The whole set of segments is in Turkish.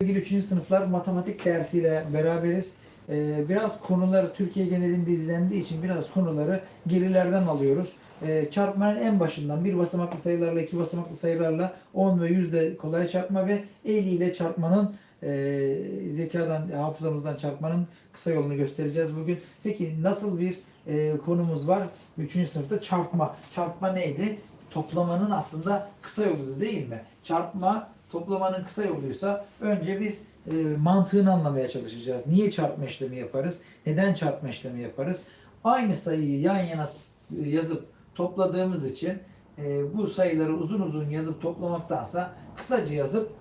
Sevgili 3. sınıflar matematik dersiyle beraberiz. Ee, biraz konuları Türkiye genelinde izlendiği için biraz konuları gerilerden alıyoruz. Ee, çarpmanın en başından bir basamaklı sayılarla iki basamaklı sayılarla 10 ve 100 de kolay çarpma ve 50 ile çarpmanın e, zekadan, hafızamızdan çarpmanın kısa yolunu göstereceğiz bugün. Peki nasıl bir e, konumuz var? 3. sınıfta çarpma. Çarpma neydi? Toplamanın aslında kısa yoludu değil mi? Çarpma toplamanın kısa yoluysa önce biz e, mantığını anlamaya çalışacağız. Niye çarpma işlemi yaparız? Neden çarpma işlemi yaparız? Aynı sayıyı yan yana e, yazıp topladığımız için e, bu sayıları uzun uzun yazıp toplamaktansa kısaca yazıp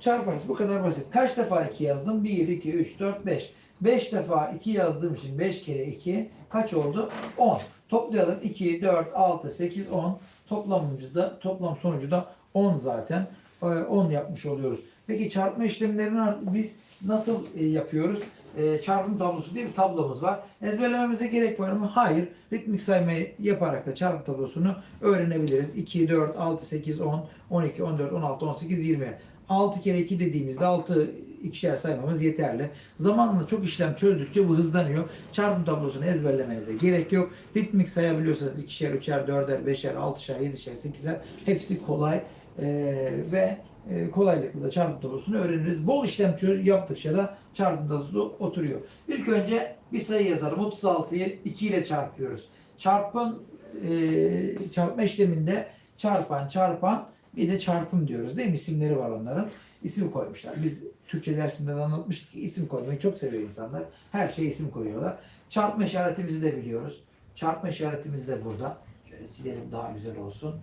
çarparız. Bu kadar basit. Kaç defa 2 yazdım? 1, 2, 3, 4, 5. 5 defa 2 yazdığım için 5 kere 2 kaç oldu? 10. Toplayalım. 2, 4, 6, 8, 10. Toplamımız da, toplam sonucu da 10 zaten. Ee, 10 yapmış oluyoruz. Peki çarpma işlemlerini biz nasıl e, yapıyoruz? E, çarpım tablosu diye bir tablomuz var. Ezberlememize gerek var mı? Hayır. Ritmik saymayı yaparak da çarpım tablosunu öğrenebiliriz. 2, 4, 6, 8, 10, 12, 14, 16, 18, 20. 6 kere 2 dediğimizde 6 ikişer saymamız yeterli. Zamanla çok işlem çözdükçe bu hızlanıyor. Çarpım tablosunu ezberlemenize gerek yok. Ritmik sayabiliyorsanız ikişer, üçer, dörder, beşer, altışer, yedişer, sekizler hepsi kolay Ee, ve e, kolaylıkla da çarpım tablosunu öğreniriz. Bol işlem yaptıkça da çarpım tablosu oturuyor. İlk önce bir sayı yazalım. 36'yı 2 ile çarpıyoruz. Çarpım e, çarpma işleminde çarpan, çarpan bir de çarpım diyoruz değil mi? İsimleri var onların. İsim koymuşlar. Biz Türkçe dersinden anlatmıştık ki isim koymayı çok seviyor insanlar. Her şeye isim koyuyorlar. Çarpma işaretimizi de biliyoruz. Çarpma işaretimiz de burada. Şöyle silelim daha güzel olsun.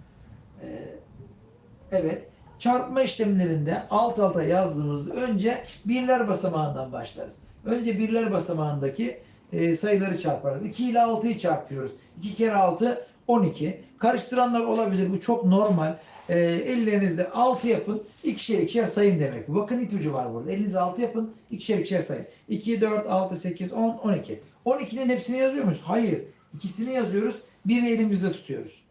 Ee, evet. Çarpma işlemlerinde alt alta yazdığımızda önce birler basamağından başlarız. Önce birler basamağındaki e, sayıları çarparız. 2 ile 6'yı çarpıyoruz. 2 kere 6 12. Karıştıranlar olabilir. Bu çok normal. E, ellerinizde 6 yapın. ikişer ikişer sayın demek. Bakın ipucu var burada. Elinizde 6 yapın. ikişer ikişer sayın. 2, 4, 6, 8, 10, 12. 12'nin hepsini yazıyor muyuz? Hayır. İkisini yazıyoruz. Biri elimizde tutuyoruz.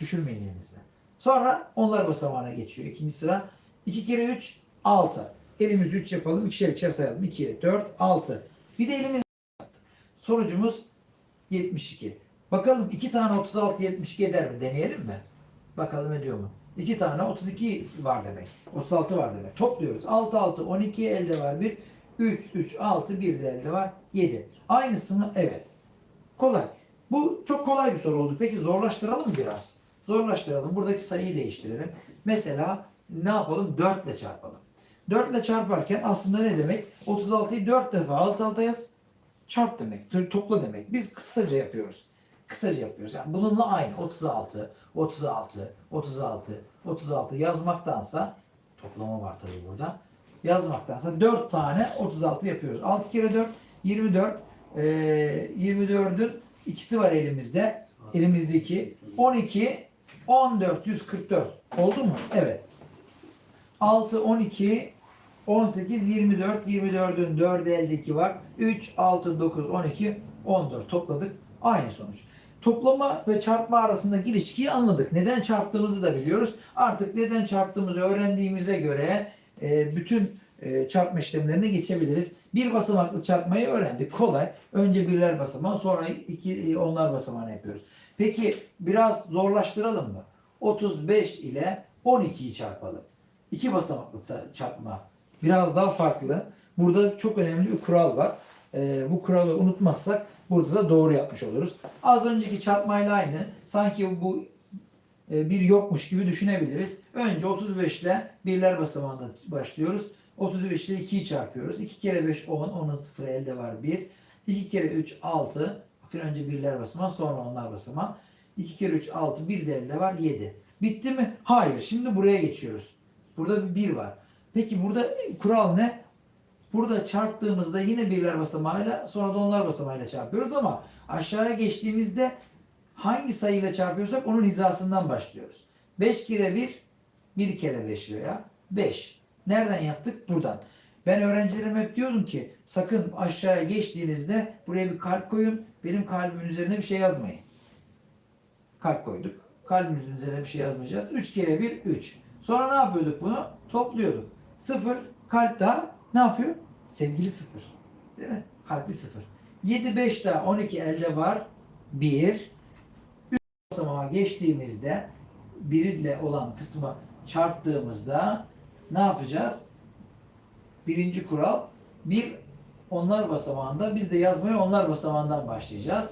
Düşürmeyin elinizde. Sonra onlar basamağına geçiyor. İkinci sıra 2 kere 3 6. Elimizde 3 yapalım. ikişer ikişer sayalım. 2, 4, 6. Bir de elimizde Sonucumuz 72. Bakalım 2 tane 36 72 eder mi? Deneyelim mi? Bakalım ediyor mu? 2 tane 32 var demek. 36 var demek. Topluyoruz. 6 6 12 elde var 1. 3 3 6 1 de elde var 7. Aynısı mı? Evet. Kolay. Bu çok kolay bir soru oldu. Peki zorlaştıralım biraz? Zorlaştıralım. Buradaki sayıyı değiştirelim. Mesela ne yapalım? 4 ile çarpalım. 4 ile çarparken aslında ne demek? 36'yı 4 defa alt alta yaz. Çarp demek. to- Topla demek. Biz kısaca yapıyoruz. Kısaca yapıyoruz. Yani bununla aynı. 36, 36, 36, 36 yazmaktansa toplama var tabii burada. Yazmaktansa 4 tane 36 yapıyoruz. 6 kere 4 24. Ee, 24'ün ikisi var elimizde. Elimizdeki 12 14 144. Oldu mu? Evet. 6 12 18 24 24'ün 4'ü elde 2 var. 3 6 9 12 14 topladık. Aynı sonuç. Toplama ve çarpma arasındaki ilişkiyi anladık. Neden çarptığımızı da biliyoruz. Artık neden çarptığımızı öğrendiğimize göre e, bütün e, çarpma işlemlerine geçebiliriz. Bir basamaklı çarpmayı öğrendik. Kolay. Önce birler basamağı sonra iki e, onlar basamağını yapıyoruz. Peki biraz zorlaştıralım mı? 35 ile 12'yi çarpalım. İki basamaklı ça- çarpma biraz daha farklı. Burada çok önemli bir kural var. Ee, bu kuralı unutmazsak burada da doğru yapmış oluruz. Az önceki çarpmayla aynı. Sanki bu e, bir yokmuş gibi düşünebiliriz. Önce 35 ile birler basamağında başlıyoruz. 35 ile 2'yi çarpıyoruz. 2 kere 5 10. Onun sıfırı elde var 1. 2 kere 3 6. Bakın önce birler basamağı sonra onlar basamağı. 2 kere 3 6. Bir de elde var 7. Bitti mi? Hayır. Şimdi buraya geçiyoruz. Burada bir 1 var. Peki burada kural ne? Burada çarptığımızda yine birler basamağıyla sonra da onlar basamağıyla çarpıyoruz ama aşağıya geçtiğimizde hangi sayıyla çarpıyorsak onun hizasından başlıyoruz. 5 kere 1, 1 kere 5 veya 5. Nereden yaptık? Buradan. Ben öğrencilerime hep diyordum ki sakın aşağıya geçtiğinizde buraya bir kalp koyun. Benim kalbimin üzerine bir şey yazmayın. Kalp koyduk. Kalbimizin üzerine bir şey yazmayacağız. 3 kere 1, 3. Sonra ne yapıyorduk bunu? Topluyorduk. 0, kalp daha ne yapıyor? Sevgili sıfır. Değil mi? Kalpli sıfır. 7 5 daha 12 elde var. 1 3 basamağa geçtiğimizde 1 ile olan kısmı çarptığımızda ne yapacağız? Birinci kural bir onlar basamağında biz de yazmaya onlar basamağından başlayacağız.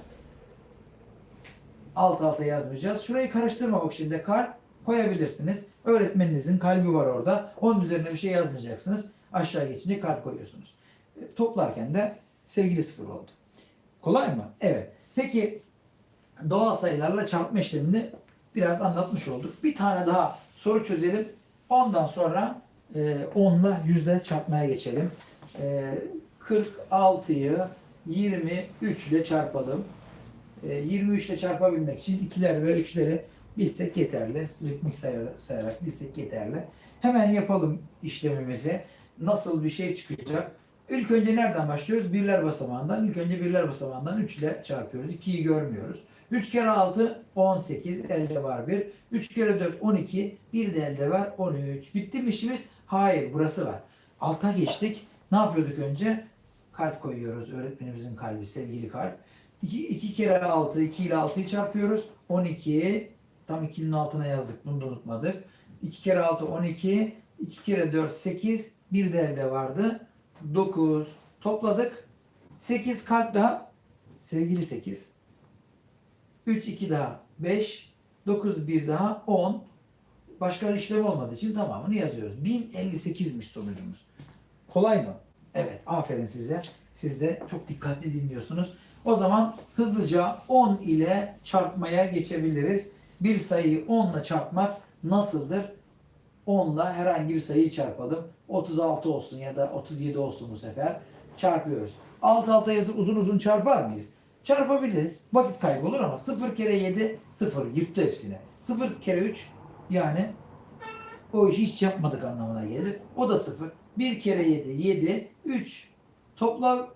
Alt alta yazmayacağız. Şurayı karıştırmamak için de kalp koyabilirsiniz. Öğretmeninizin kalbi var orada. Onun üzerine bir şey yazmayacaksınız. Aşağı geçince kalp koyuyorsunuz. E, Toplarken de sevgili sıfır oldu. Kolay mı? Evet. Peki doğal sayılarla çarpma işlemini biraz anlatmış olduk. Bir tane daha soru çözelim. Ondan sonra e, 10 ile yüzde çarpmaya geçelim. E, 46'yı 23 ile çarpalım. E, 23 ile çarpabilmek için ikiler ve üçleri bilsek yeterli. Ritmik sayarak, sayarak bilsek yeterli. Hemen yapalım işlemimizi. Nasıl bir şey çıkacak? İlk önce nereden başlıyoruz? Birler basamağından. İlk önce birler basamağından 3 ile çarpıyoruz. 2'yi görmüyoruz. 3 kere 6 18 elde var 1. 3 kere 4 12 bir de elde var 13. Bitti mi işimiz? Hayır burası var. Alta geçtik. Ne yapıyorduk önce? Kalp koyuyoruz. Öğretmenimizin kalbi sevgili kalp. 2, 2 kere 6 2 ile 6'yı çarpıyoruz. 12 tam 2'nin altına yazdık. Bunu da unutmadık. 2 kere 6 12 2 kere 4 8 bir de elde vardı. 9 topladık. 8 kalp daha sevgili 8. 3 2 daha 5 9 1 daha 10 başka işlem olmadığı için tamamını yazıyoruz. 1058'miş sonucumuz. Kolay mı? Evet. Aferin size. Siz de çok dikkatli dinliyorsunuz. O zaman hızlıca 10 ile çarpmaya geçebiliriz. Bir sayıyı 10 ile çarpmak nasıldır? 10 ile herhangi bir sayıyı çarpalım. 36 olsun ya da 37 olsun bu sefer. Çarpıyoruz. Alt alta yazıp uzun uzun çarpar mıyız? Çarpabiliriz. Vakit kaybolur ama 0 kere 7 0 yuttu hepsini. 0 kere 3 yani o işi hiç yapmadık anlamına gelir. O da 0. 1 kere 7 7 3 topladık.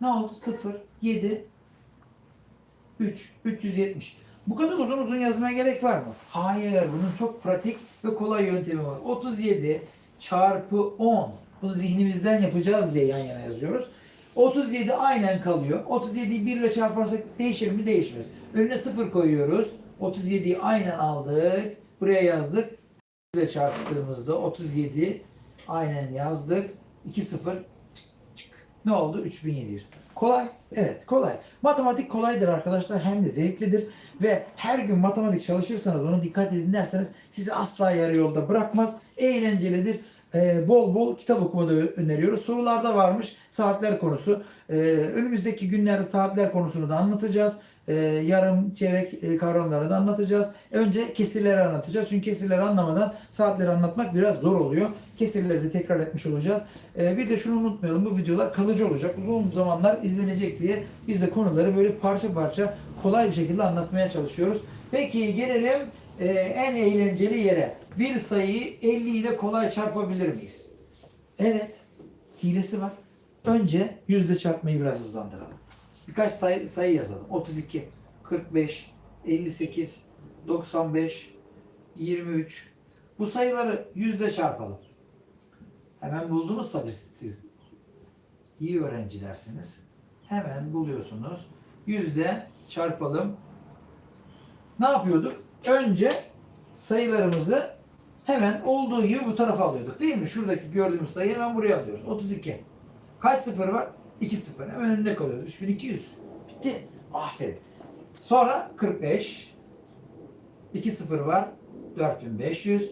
Ne oldu? 0 7 3 370. Bu kadar uzun uzun yazmaya gerek var mı? Hayır. Bunun çok pratik ve kolay yöntemi var. 37 çarpı 10. Bunu zihnimizden yapacağız diye yan yana yazıyoruz. 37 aynen kalıyor. 37'yi 1 ile çarparsak değişir mi? Değişmez. Önüne 0 koyuyoruz. 37'yi aynen aldık. Buraya yazdık. 1 ile çarptığımızda 37 aynen yazdık. 2 0 çık, çık. Ne oldu? 3700. Kolay. Evet kolay. Matematik kolaydır arkadaşlar. Hem de zevklidir. Ve her gün matematik çalışırsanız onu dikkat edin derseniz sizi asla yarı yolda bırakmaz. Eğlencelidir. Ee, bol bol kitap okumayı da öneriyoruz. Sorularda varmış saatler konusu. Ee, önümüzdeki günlerde saatler konusunu da anlatacağız. Ee, yarım, çeyrek e, kavramlarını da anlatacağız. Önce kesirleri anlatacağız. Çünkü kesirleri anlamadan saatleri anlatmak biraz zor oluyor. Kesirleri de tekrar etmiş olacağız. Ee, bir de şunu unutmayalım. Bu videolar kalıcı olacak. Uzun zamanlar izlenecek diye biz de konuları böyle parça parça kolay bir şekilde anlatmaya çalışıyoruz. Peki gelelim e, en eğlenceli yere. Bir sayıyı 50 ile kolay çarpabilir miyiz? Evet. Hilesi var. Önce yüzde çarpmayı biraz hızlandıralım. Birkaç sayı, sayı yazalım. 32, 45, 58, 95, 23. Bu sayıları yüzde çarpalım. Hemen buldunuz tabii siz. İyi öğrencilersiniz. Hemen buluyorsunuz. Yüzde çarpalım. Ne yapıyorduk? Önce sayılarımızı hemen olduğu gibi bu tarafa alıyorduk. Değil mi? Şuradaki gördüğümüz sayıyı hemen buraya alıyoruz. 32. Kaç sıfır var? 2 sıfır. Hemen önünde kalıyor. 3200. Bitti. Aferin. Sonra 45. 2 sıfır var. 4500.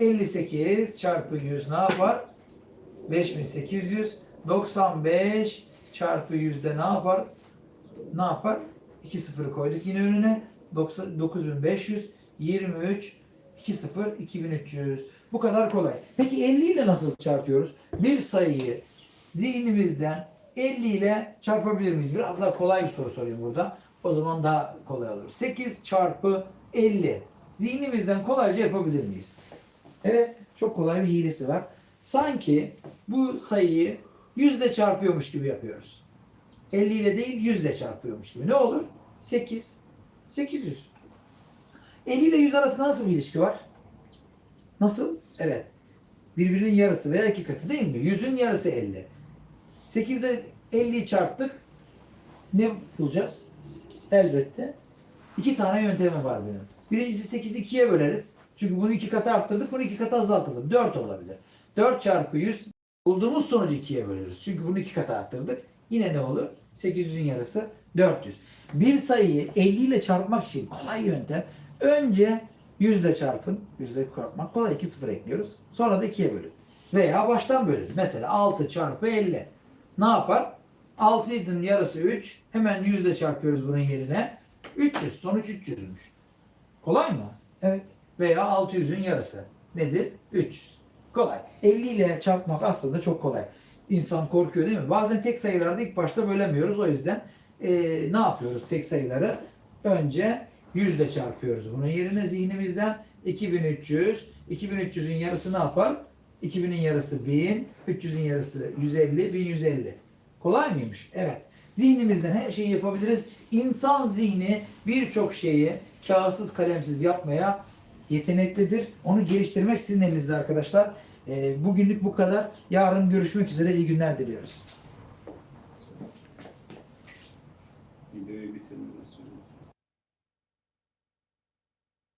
58 çarpı 100 ne yapar? 5800. 95 çarpı 100'de ne yapar? Ne yapar? 2 sıfırı koyduk yine önüne. 90 9500. 23 2 0 2300. Bu kadar kolay. Peki 50 ile nasıl çarpıyoruz? Bir sayıyı zihnimizden 50 ile çarpabilir miyiz? Biraz daha kolay bir soru sorayım burada. O zaman daha kolay olur. 8 çarpı 50. Zihnimizden kolayca yapabilir miyiz? Evet. Çok kolay bir hilesi var. Sanki bu sayıyı yüzde çarpıyormuş gibi yapıyoruz. 50 ile değil yüzde çarpıyormuş gibi. Ne olur? 8. 800. 50 ile 100 arasında nasıl bir ilişki var? Nasıl? Evet. Birbirinin yarısı veya iki katı değil mi? 100'ün yarısı 50. 8'de 50'yi çarptık. Ne bulacağız? Elbette. iki tane yöntemi var benim. Birincisi 8'i 2'ye böleriz. Çünkü bunu iki katı arttırdık, bunu iki katı azaltalım. 4 olabilir. 4 çarpı 100 bulduğumuz sonucu 2'ye bölürüz. Çünkü bunu iki katı arttırdık. Yine ne olur? 800'ün yarısı 400. Bir sayıyı 50 ile çarpmak için kolay yöntem. Önce 100 ile çarpın. 100 ile çarpmak kolay. 2 sıfır ekliyoruz. Sonra da 2'ye bölün. Veya baştan bölün. Mesela 6 çarpı 50. Ne yapar? 6'nın yarısı 3. Hemen 100 ile çarpıyoruz bunun yerine. 300. Sonuç 300'müş. Kolay mı? Evet. Veya 600'ün yarısı. Nedir? 300. Kolay. 50 ile çarpmak aslında çok kolay. İnsan korkuyor değil mi? Bazen tek sayılarda ilk başta bölemiyoruz. O yüzden eee, ne yapıyoruz tek sayıları? Önce 100 ile çarpıyoruz. Bunun yerine zihnimizden 2300. 2300'ün yarısı ne yapar? 2000'in yarısı 1000. 300'ün yarısı 150. 1150. Kolay mıymış? Evet. Zihnimizden her şeyi yapabiliriz. İnsan zihni birçok şeyi kağıtsız kalemsiz yapmaya yeteneklidir. Onu geliştirmek sizin elinizde arkadaşlar. Ee, bugünlük bu kadar. Yarın görüşmek üzere. İyi günler diliyoruz. Videoyu.